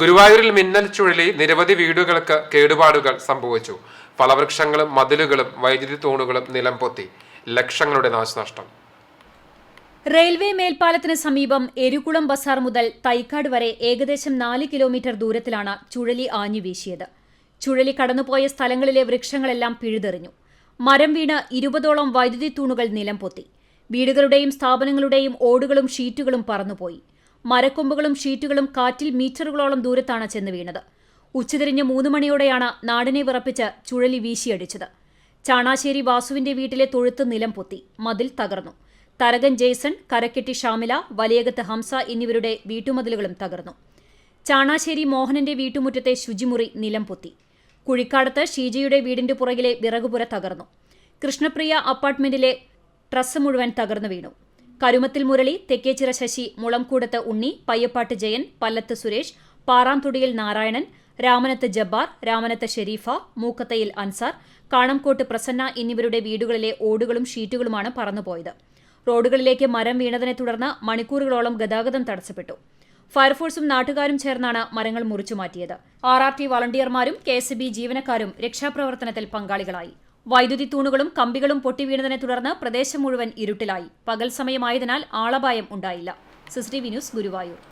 ഗുരുവായൂരിൽ മിന്നൽ ചുഴലി നിരവധി വീടുകൾക്ക് കേടുപാടുകൾ സംഭവിച്ചു. ഫലവൃക്ഷങ്ങളും മതിലുകളും വൈദ്യുതി തൂണുകളും നിലം പൊത്തി. ലക്ഷങ്ങളുടെ നാശനഷ്ടം. റെയിൽവേ മേൽപ്പാലത്തിന് സമീപം എരുകുളം ബസാർ മുതൽ തൈക്കാട് വരെ ഏകദേശം നാല് കിലോമീറ്റർ ദൂരത്തിലാണ് ചുഴലി ആഞ്ഞു വീശിയത്. ചുഴലി കടന്നുപോയ സ്ഥലങ്ങളിലെ വൃക്ഷങ്ങളെല്ലാം പിഴുതെറിഞ്ഞു. മരം വീണ് ഇരുപതോളം വൈദ്യുതി തൂണുകൾ നിലം പൊത്തി. വീടുകളുടെയും സ്ഥാപനങ്ങളുടെയും ഓടുകളും ഷീറ്റുകളും പറന്നുപോയി. മരക്കൊമ്പുകളും ഷീറ്റുകളും കാറ്റിൽ മീറ്ററുകളോളം ദൂരത്താണ് ചെന്ന് വീണത്. ഉച്ചതിരിഞ്ഞ് മൂന്ന് മണിയോടെയാണ് നാടിനെ വിറപ്പിച്ച് ചുഴലി വീശിയടിച്ചത്. ചാണാശ്ശേരി വാസുവിന്റെ വീട്ടിലെ തൊഴുത്ത് നിലം പൊത്തി മതിൽ തകർന്നു. തരകൻ ജെയ്സൺ കരക്കെട്ടി ഷാമില വലിയകത്ത് ഹംസ എന്നിവരുടെ വീട്ടുമതിലുകളും തകർന്നു. ചാണാശ്ശേരി മോഹനന്റെ വീട്ടുമുറ്റത്തെ ശുചിമുറി നിലം പൊത്തി. കുഴിക്കാടത്ത് ഷീജയുടെ വീടിന്റെ പുറകിലെ വിറകുപുര തകർന്നു. കൃഷ്ണപ്രിയ അപ്പാർട്ട്മെന്റിലെ ട്രസ് മുഴുവൻ തകർന്നു വീണു. കരുമത്തിൽ മുരളി തെക്കേച്ചിറ ശശി മുളംകൂടത്ത് ഉണ്ണി പയ്യപ്പാട്ട് ജയൻ പല്ലത്ത് സുരേഷ് പാറാംതുടിയിൽ നാരായണൻ രാമനത്ത് ജബ്ബാർ രാമനത്ത് ഷെരീഫ മൂക്കത്തയിൽ അൻസാർ കാണംകോട്ട് പ്രസന്ന എന്നിവരുടെ വീടുകളിലെ ഓടുകളും ഷീറ്റുകളുമാണ് പറന്നുപോയത്. റോഡുകളിലേക്ക് മരം വീണതിനെ തുടർന്ന് മണിക്കൂറുകളോളം ഗതാഗതം തടസ്സപ്പെട്ടു. ഫയർഫോഴ്സും നാട്ടുകാരും ചേർന്നാണ് മരങ്ങൾ മുറിച്ചുമാറ്റിയത് ആർ ആർ ടി വളണ്ടിയർമാരും കെ എസ് ബി ജീവനക്കാരും രക്ഷാപ്രവർത്തനത്തിൽ പങ്കാളികളായി. വൈദ്യുതി തൂണുകളും കമ്പികളും പൊട്ടിവീണതിനെ തുടർന്ന് പ്രദേശം മുഴുവൻ ഇരുട്ടിലായി. പകൽ സമയമായതിനാൽ ആളപായം ഉണ്ടായില്ല. CCTV news Guruvayur.